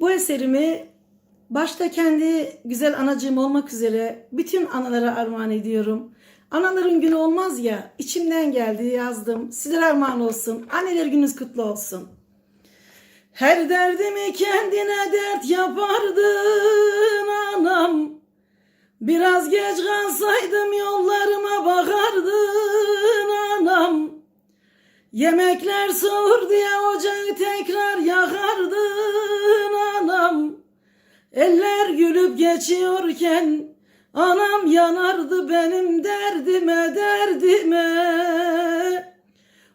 Bu eserimi başta kendi güzel anacığım olmak üzere bütün analara armağan ediyorum. Anaların günü olmaz ya, içimden geldi yazdım. Sizlere armağan olsun. Anneler gününüz kutlu olsun. Her derdimi kendine dert yapardın anam. Biraz geç kalsaydım yollarıma bakardın anam. Yemekler soğur diye ocağı tekrar yakardın. Eller gülüp geçiyorken anam yanardı benim derdime derdime.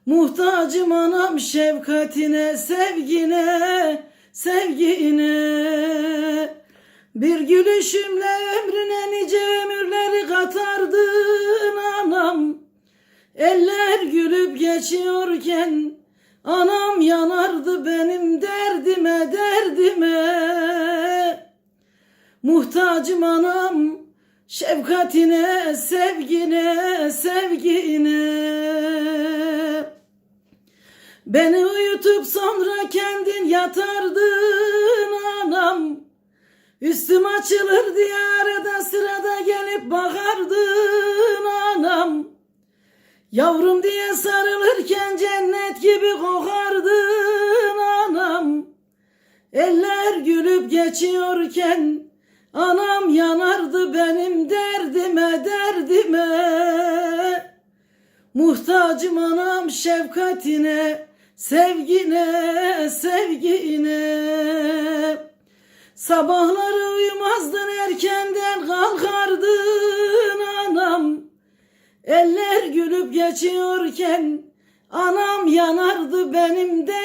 Muhtacım anam şefkatine, sevgine, sevgine. Bir gülüşümle ömrüne nice ömürleri katardın anam. Eller gülüp geçiyorken anam yanardı benim derdime, derdime. Muhtacım anam şefkatine, sevgine, sevgine. Beni uyutup sonra kendin yatardın anam. Üstüm açılır diye arada sırada gelip bakardın anam. Yavrum diye sarılırken cennet gibi kokardın anam. Eller gülüp geçiyorken anam yanardı benim derdime derdime. Muhtacım anam şefkatine, sevgine, sevgine. Sabahları uyumazdın erkenden kalkardın anam. Eller gülüp geçiyorken anam yanardı benim derdime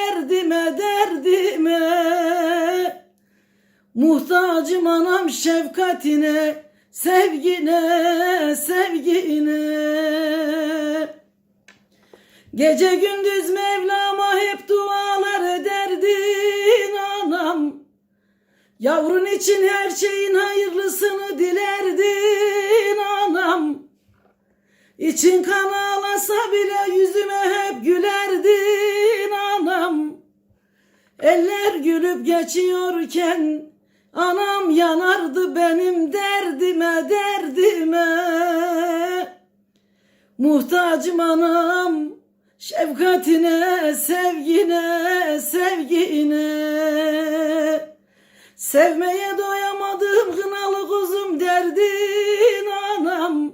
Muhtacım anam şefkatine, sevgine, sevgine. Gece gündüz Mevlam'a hep dualar ederdin anam. Yavrun için her şeyin hayırlısını dilerdin anam. İçin kan ağlasa bile yüzüme hep gülerdin anam. Eller gülüp geçiyorken anam yanardı benim derdime derdime. Muhtacım anam şefkatine, sevgine, sevgine. Sevmeye doyamadım kınalı kuzum derdin anam.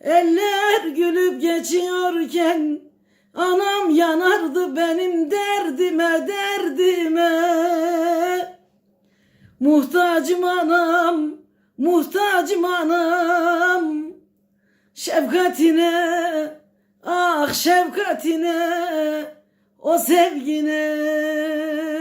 Eller gülüp geçiyorken anam yanardı benim derdime derdime. Muhtacım anam, muhtacım anam. Şefkatine, ah şefkatine, o sevgine.